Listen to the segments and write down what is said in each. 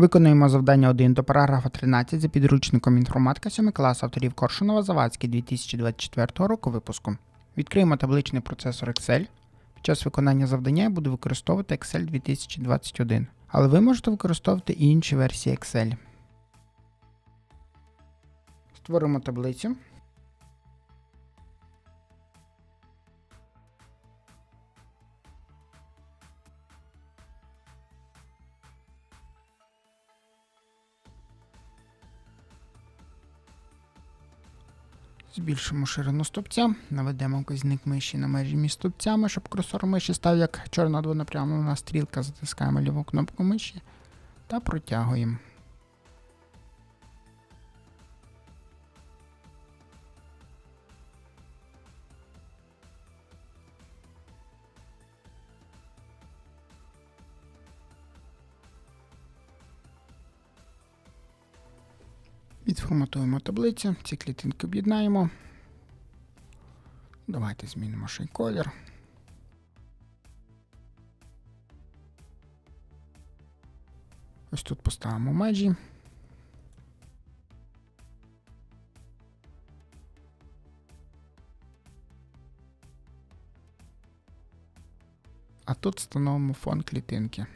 Виконуємо завдання 1 до параграфа 13 за підручником інформатика 7 класу авторів Коршунова Завадський 2024 року випуску. Відкриємо табличний процесор Excel. Під час виконання завдання я буду використовувати Excel 2021, але ви можете використовувати і інші версії Excel. Створимо таблицю. Збільшимо ширину стопця, наведемо вказник миші на межі між стопцями, щоб курсор миші став як чорна двонапрямлена стрілка, затискаємо ліву кнопку миші та протягуємо. Відформатуємо таблицю, ці клітинки об'єднаємо. Давайте змінимо ще й колір. Ось тут поставимо межі. А тут встановимо фон клітинки.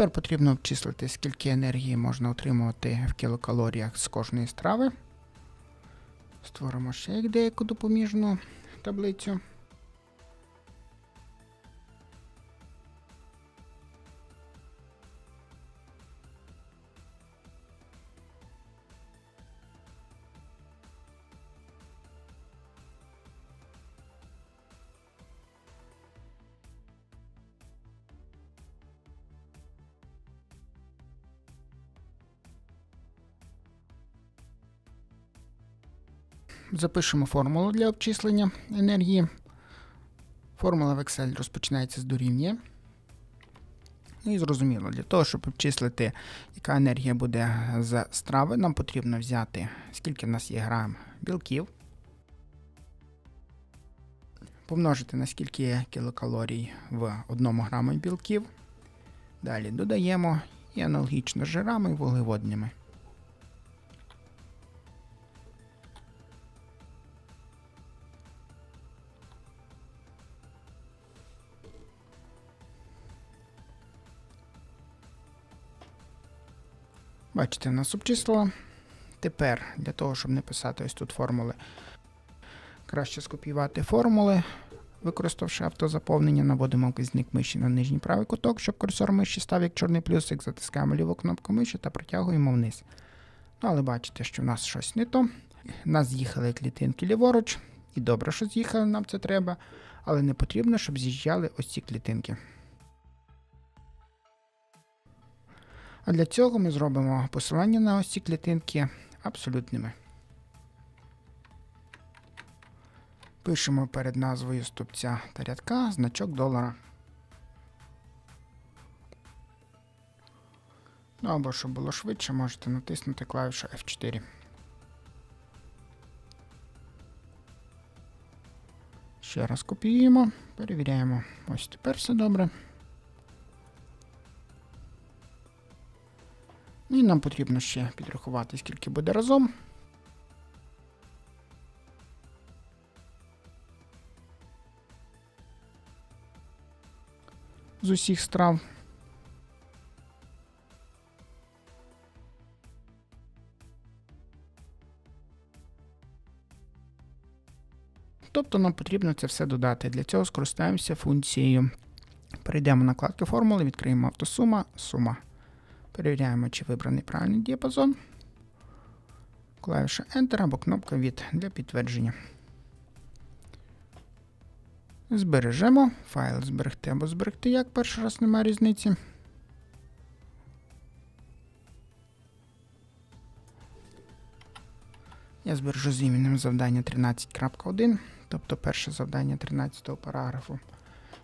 Тепер потрібно обчислити, скільки енергії можна отримувати в кілокалоріях з кожної страви. Створимо ще як деяку допоміжну таблицю. Запишемо формулу для обчислення енергії. Формула в Excel розпочинається з дорівнює. Ну і зрозуміло, для того, щоб обчислити, яка енергія буде з страви, нам потрібно взяти, скільки в нас є грам білків, помножити на скільки є кілокалорій в 1 грамі білків. Далі додаємо і аналогічно з жирами і вуглеводнями. Бачите, нас обчислило. Тепер для того, щоб не писати ось тут формули, краще скопіювати формули. Використавши автозаповнення, наводимо вказівник миші на нижній правий куток, щоб курсор миші став як чорний плюсик, затискаємо ліву кнопку миші та протягуємо вниз. Ну, але бачите, що в нас щось не то. Нас з'їхали клітинки ліворуч, і добре, що з'їхали, нам це треба, але не потрібно, щоб з'їжджали ось ці клітинки. А для цього ми зробимо посилання на ось ці клітинки абсолютними. Пишемо перед назвою стовпця та рядка значок долара. Ну або щоб було швидше, можете натиснути клавішу F4. Ще раз копіюємо, перевіряємо. Ось тепер все добре. Ну, І нам потрібно ще підрахувати, скільки буде разом. З усіх страв. Тобто нам потрібно це все додати. Для цього скористаємося функцією. Перейдемо на вкладки формули, відкриємо автосума, сума. Перевіряємо, чи вибраний правильний діапазон. Клавіша Enter або кнопка від для підтвердження. Збережемо. Файл зберегти або зберегти як перший раз немає різниці. Я збережу з іменем завдання 13.1, тобто перше завдання 13 параграфу.